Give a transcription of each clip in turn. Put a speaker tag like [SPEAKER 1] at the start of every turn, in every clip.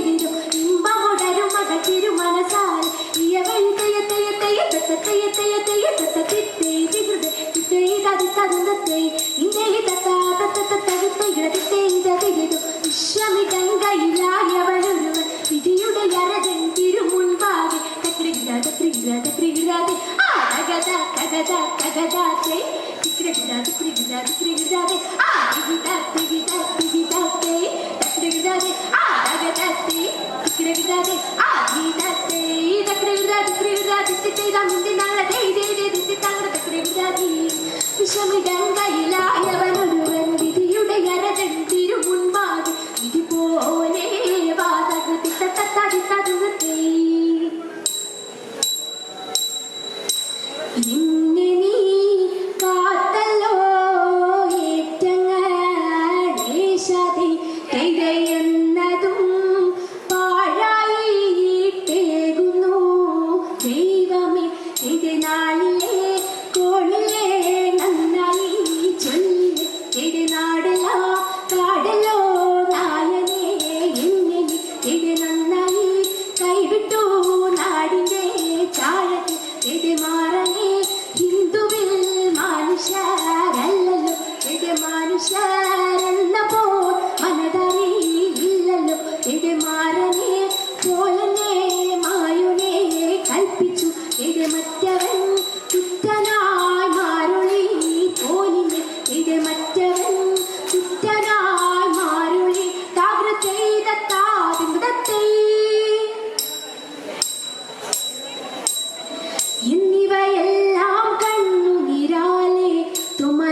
[SPEAKER 1] തെയ്യും ഇമ്പമുടരു മക തിരുമനസാൽ ഇയവൻ തിരുമുൻപാകെ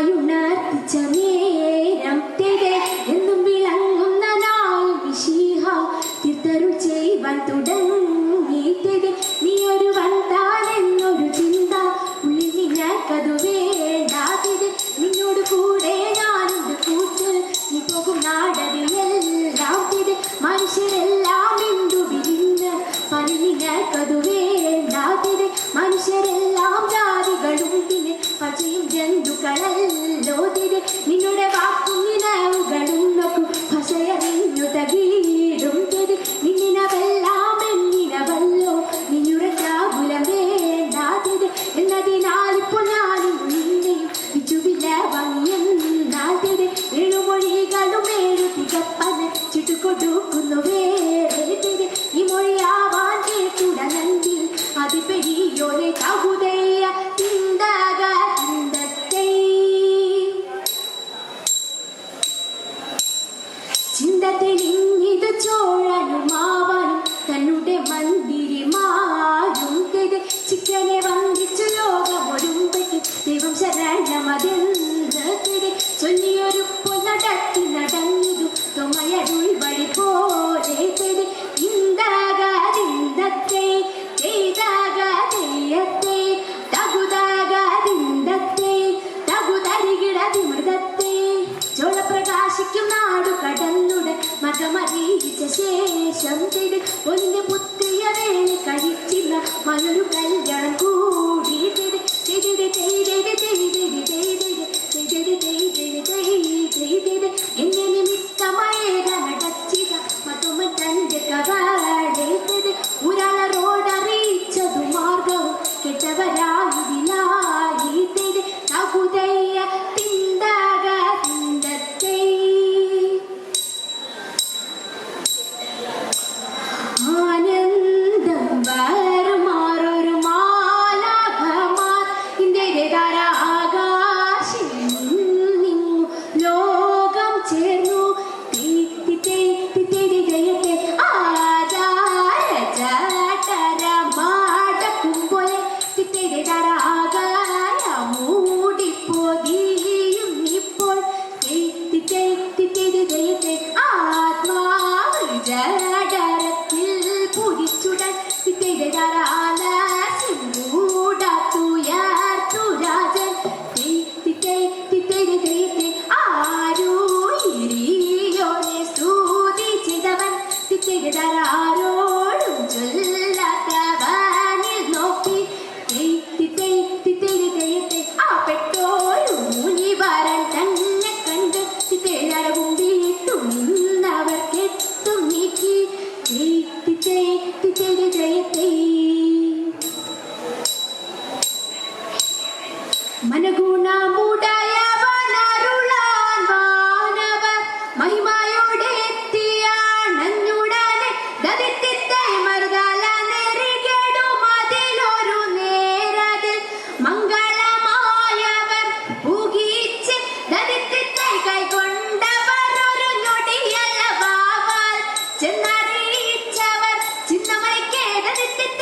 [SPEAKER 1] you not, Malu lu kali jangan ku.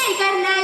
[SPEAKER 1] el carnal.